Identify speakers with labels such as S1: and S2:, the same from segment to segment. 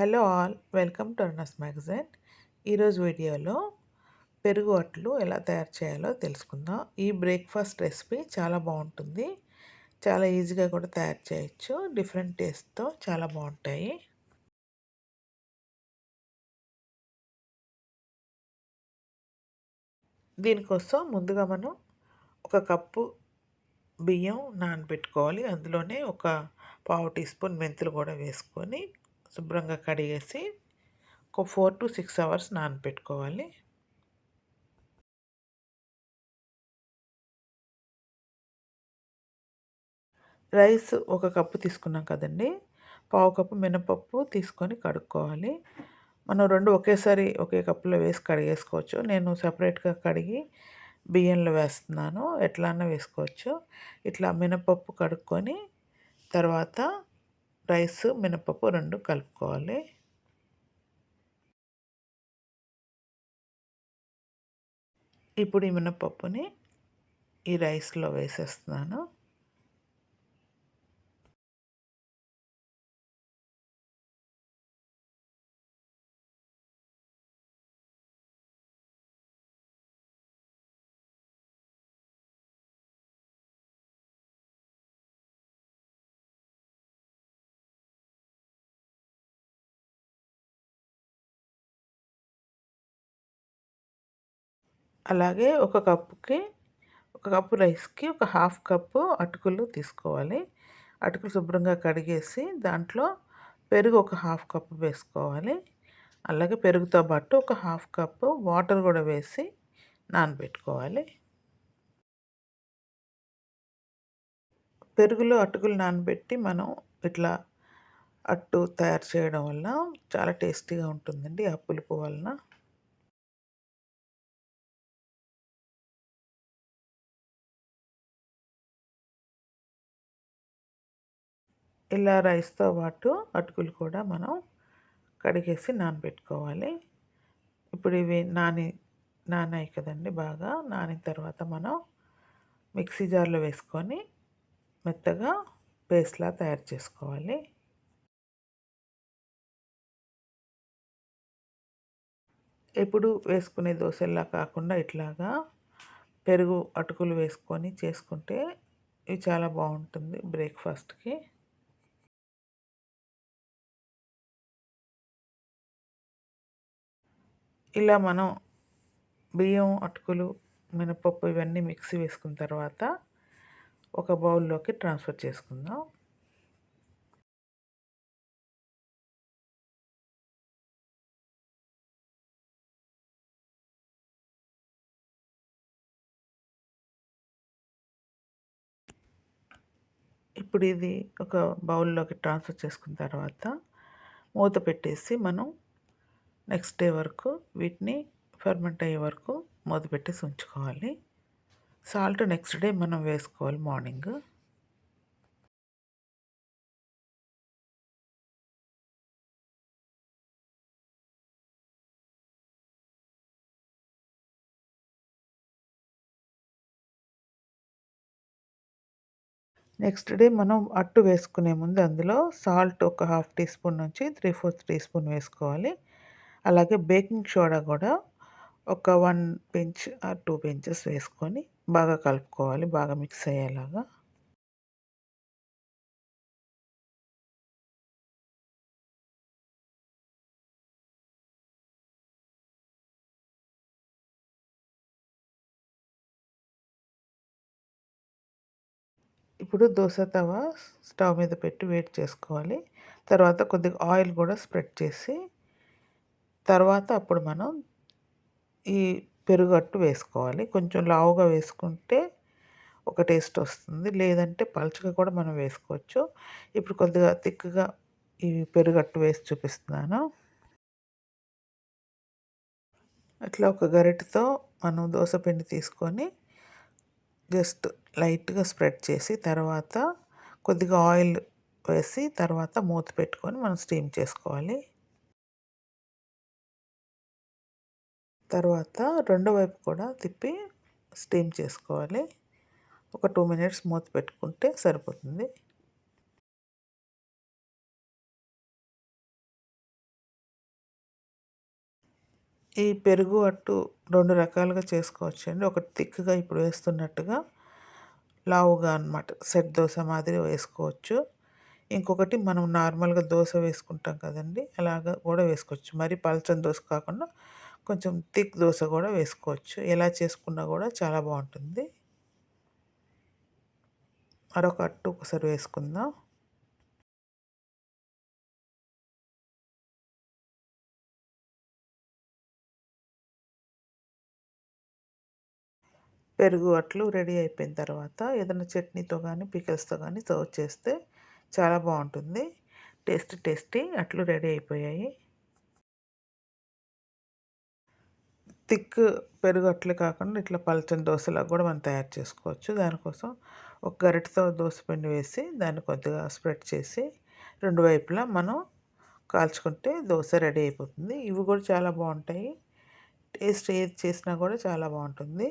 S1: Hello all welcome to అర్నస్ magazine. ఈరోజు వీడియోలో పెరుగు అట్లు ఎలా తయారు చేయాలో తెలుసుకుందాం. ఈ బ్రేక్ఫాస్ట్ రెసిపీ చాలా బాగుంటుంది. చాలా ఈజీగా కూడా తయారు చేయొచ్చు. డిఫరెంట్ టేస్ట్తో చాలా బాగుంటాయి. దీనికోసం ముందుగా మనం ఒక కప్పు బియ్యం నానబెట్టుకోవాలి. అందులోనే ఒక పావు టీ స్పూన్ మెంతులు కూడా వేసుకొని శుభ్రంగా కడిగేసి ఒక ఫోర్ టు సిక్స్ అవర్స్ నానబెట్టుకోవాలి రైస్ ఒక కప్పు తీసుకున్నాం కదండి. పావు కప్పు మినపప్పు తీసుకొని కడుక్కోవాలి. మనం రెండు ఒకేసారి ఒకే కప్పులో వేసి కడిగేసుకోవచ్చు. నేను సపరేట్గా కడిగి బియ్యంలో వేస్తున్నాను. ఎట్లా వేసుకోవచ్చు. ఇట్లా మినపప్పు కడుక్కొని తర్వాత రైస్ మినపప్పు రెండు కలుపుకోవాలి. ఇప్పుడు ఈ మినపప్పుని ఈ రైస్లో వేసేస్తున్నాను. అలాగే ఒక కప్పుకి ఒక కప్పు రైస్కి ఒక హాఫ్ కప్పు అటుకులు తీసుకోవాలి. అటుకులు శుభ్రంగా కడిగేసి దాంట్లో పెరుగు ఒక హాఫ్ కప్పు వేసుకోవాలి. అలాగే పెరుగుతో పాటు ఒక హాఫ్ కప్పు వాటర్ కూడా వేసి నానబెట్టుకోవాలి. పెరుగులో అటుకులు నానబెట్టి మనం ఇట్లా అట్టు తయారు చేయడం వల్ల చాలా టేస్టీగా ఉంటుందండి ఆ పులుపు వలన. ఇలా రైస్తో పాటు అటుకులు కూడా మనం కడిగేసి నానబెట్టుకోవాలి. ఇప్పుడు ఇవి నాని నానాయి కదండి బాగా. నానిన తర్వాత మనం మిక్సీ జార్లో వేసుకొని మెత్తగా పేస్ట్లా తయారు చేసుకోవాలి. ఎప్పుడు వేసుకునే దోశల్లా కాకుండా ఇట్లాగా పెరుగు అటుకులు వేసుకొని చేసుకుంటే ఇవి చాలా బాగుంటుంది బ్రేక్ఫాస్ట్కి. ఇలా మనం బియ్యం అటుకులు మినపప్పు ఇవన్నీ మిక్సీ వేసుకున్న తర్వాత ఒక బౌల్లోకి ట్రాన్స్ఫర్ చేసుకుందాం. ఇప్పుడు ఇది ఒక బౌల్లోకి ట్రాన్స్ఫర్ చేసుకున్న తర్వాత మూత పెట్టేసి మనం నెక్స్ట్ డే వరకు వీటిని ఫర్మెంట్ అయ్యే వరకు మూతపెట్టేసి ఉంచుకోవాలి. సాల్ట్ నెక్స్ట్ డే మనం వేసుకోవాలి మార్నింగ్. నెక్స్ట్ డే మనం అట్టు వేసుకునే ముందు అందులో సాల్ట్ ఒక హాఫ్ టీ స్పూన్ నుంచి త్రీ ఫోర్త్ టీ స్పూన్ వేసుకోవాలి. అలాగే బేకింగ్ సోడా కూడా ఒక one pinch or two pinches వేసుకొని బాగా కలుపుకోవాలి బాగా మిక్స్ అయ్యేలాగా. ఇప్పుడు దోశ తవ స్టవ్ మీద పెట్టి వేడి చేసుకోవాలి. తర్వాత కొద్దిగా ఆయిల్ కూడా స్ప్రెడ్ చేసి తర్వాత అప్పుడు మనం ఈ పెరుగట్టు వేసుకోవాలి. కొంచెం లావుగా వేసుకుంటే ఒక టేస్ట్ వస్తుంది. లేదంటే పలుచగా కూడా మనం వేసుకోవచ్చు. ఇప్పుడు కొద్దిగా తిక్కుగా ఈ పెరుగట్టు వేసి చూపిస్తున్నాను. అట్లా ఒక గరిటతో మనం దోశ పిండి తీసుకొని జస్ట్ లైట్గా స్ప్రెడ్ చేసి తర్వాత కొద్దిగా ఆయిల్ వేసి తర్వాత మూత పెట్టుకొని మనం స్టీమ్ చేసుకోవాలి. తర్వాత రెండో వైపు కూడా తిప్పి స్టీమ్ చేసుకోవాలి. ఒక టూ మినిట్స్ మూత పెట్టుకుంటే సరిపోతుంది. ఈ పెరుగు అట్టు రెండు రకాలుగా చేసుకోవచ్చు అండి ఒకటి థిక్గా ఇప్పుడు వేస్తున్నట్టుగా లావుగా అనమాట సెట్ దోశ మాదిరి వేసుకోవచ్చు. ఇంకొకటి మనం నార్మల్గా దోశ వేసుకుంటాం కదండి అలాగా కూడా వేసుకోవచ్చు. మరి పలచని దోశ కాకుండా కొంచెం థిక్ దోశ కూడా వేసుకోవచ్చు. ఎలా చేసుకున్నా కూడా చాలా బాగుంటుంది. మరొక అట్టు ఒకసారి వేసుకుందాం. పెరుగు అట్లు రెడీ అయిపోయిన తర్వాత ఏదైనా చట్నీతో కానీ పికల్స్తో కానీ సర్వ్ చేస్తే చాలా బాగుంటుంది. టేస్టీ టేస్టీ అట్లు రెడీ అయిపోయాయి. థిక్ పెరుగు అట్లు కాకుండా ఇట్లా పలచని దోశలా కూడా మనం తయారు చేసుకోవచ్చు. దానికోసం ఒక గరిటతో దోశ పిండి వేసి దాన్ని కొద్దిగా స్ప్రెడ్ చేసి రెండు వైపులా మనం కాల్చుకుంటే దోశ రెడీ అయిపోతుంది. ఇవి కూడా చాలా బాగుంటాయి. టేస్ట్ ఏది చేసినా కూడా చాలా బాగుంటుంది.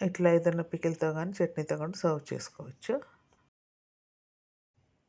S1: ఇట్లా ఏదైనా పికిల్తో కానీ చట్నీతో కానీ సర్వ్ చేసుకోవచ్చు.